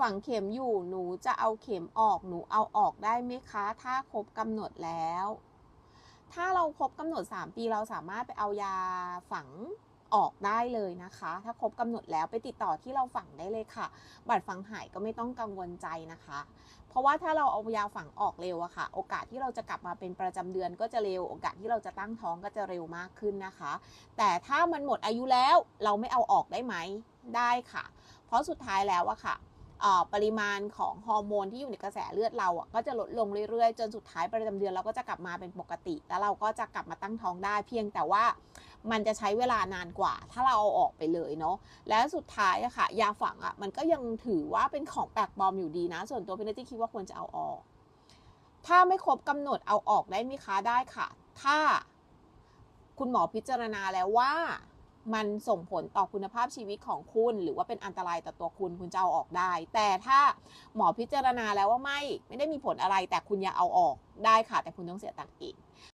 ฝังเข็มอยู่หนูจะเอาเข็มออกหนูเอาออกได้ไหมคะ ถ้าครบกำหนดแล้ว ถ้าเราครบกำหนด 3 ปีเราสามารถไปเอายาฝังออกได้เลยนะคะ ถ้าครบกำหนดแล้วไปติดต่อที่เราฝังได้เลยค่ะ บัตรฝังหายก็ไม่ต้องกังวลใจนะคะ เพราะว่าถ้าเราเอายาฝังออกเร็วอะค่ะ โอกาสที่เราจะกลับมาเป็นประจำเดือนก็จะเร็ว โอกาสที่เราจะตั้งท้องก็จะเร็วมากขึ้นนะคะ แต่ถ้ามันหมดอายุแล้วเราไม่เอาออกได้ไหมได้ค่ะ เพราะสุดท้ายแล้วอะค่ะเอ่อ ปริมาณของฮอร์โมนที่อยู่ในกระแสเลือดเราอะก็จะลดลงเรื่อยๆ จนสุดท้ายประจำเดือนเราก็จะกลับมาเป็นปกติ แล้วเราก็จะกลับมาตั้งท้องได้ เพียงแต่ว่ามันจะใช้เวลานานกว่า ถ้าเราเอาออกไปเลยเนาะแล้วสุดท้ายอะค่ะ ยาฝังอะมันก็ยังถือว่าเป็นของแปลกปลอมอยู่ดีนะ ส่วนตัวพี่นัทที่คิดว่าควรจะเอาออก ถ้าไม่ครบกำหนดเอาออกได้ไหมคะได้ค่ะ ถ้าคุณหมอพิจารณาแล้วว่า มันส่งผลต่อคุณภาพชีวิตของคุณ หรือว่าเป็นอันตรายต่อตัวคุณคุณจะเอาออกได้ แต่ถ้าหมอพิจารณาแล้วว่าไม่ไม่ได้มีผลอะไร แต่คุณอยากเอาออกได้ค่ะ แต่คุณต้องเสียตังค์เอง